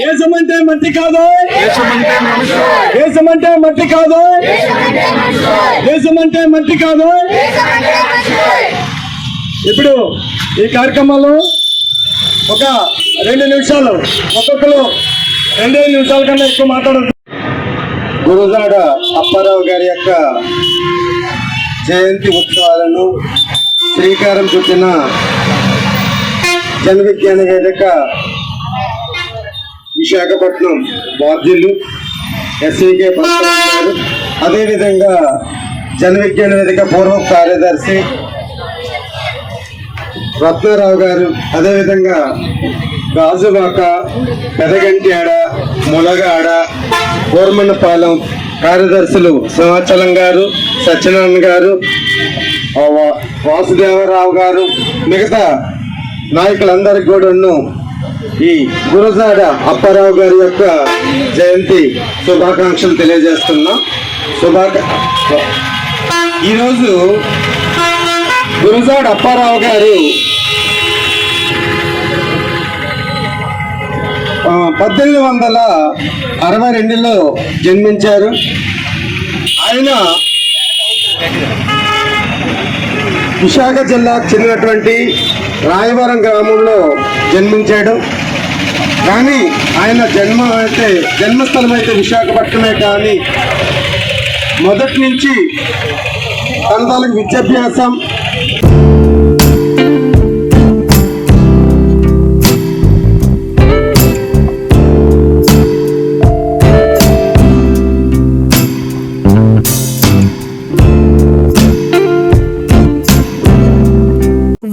దేశమంటే మట్టి కాదు. దేశమంటే మట్టి కాదు. దేశమంటే మట్టి కాదు. ఇప్పుడు ఈ కార్యక్రమంలో ఒక రెండు నిమిషాలు ఒక్కొక్కరు రెండే నిమిషాల కన్నా ఎక్కువ మాట్లాడదు గురుజాడ అప్పారావు గారి యొక్క జయంతి ఉత్సవాలను శ్రీకారం చుట్టిన జన విజ్ఞాన వేదిక విశాఖపట్నం బాధ్యులు ఎస్సీకే గారు అదేవిధంగా జన విజ్ఞాన వేదిక పూర్వ కార్యదర్శి రత్నారావు గారు అదేవిధంగా గాజువాక పెదగంట్యాడ ములగాడ కోర్మన్నపాలెం కార్యదర్శులు సింహాచలం గారు సత్యనారాయణ గారు వాసుదేవరావు గారు మిగతా నాయకులందరికీ కూడాను ఈ గురజాడ అప్పారావు గారి యొక్క జయంతి శుభాకాంక్షలు తెలియజేస్తున్నా. శుభాక ఈరోజు గురజాడ అప్పారావు గారు పద్దెనిమిది వందల అరవై రెండులో జన్మించారు. ఆయన విశాఖ జిల్లాకు చెందినటువంటి రాయవరం గ్రామంలో జన్మించాడు. కానీ ఆయన జన్మ అయితే జన్మస్థలం అయితే విశాఖపట్నమే కానీ మొదటి నుంచి తన తాలూకు విద్యాభ్యాసం.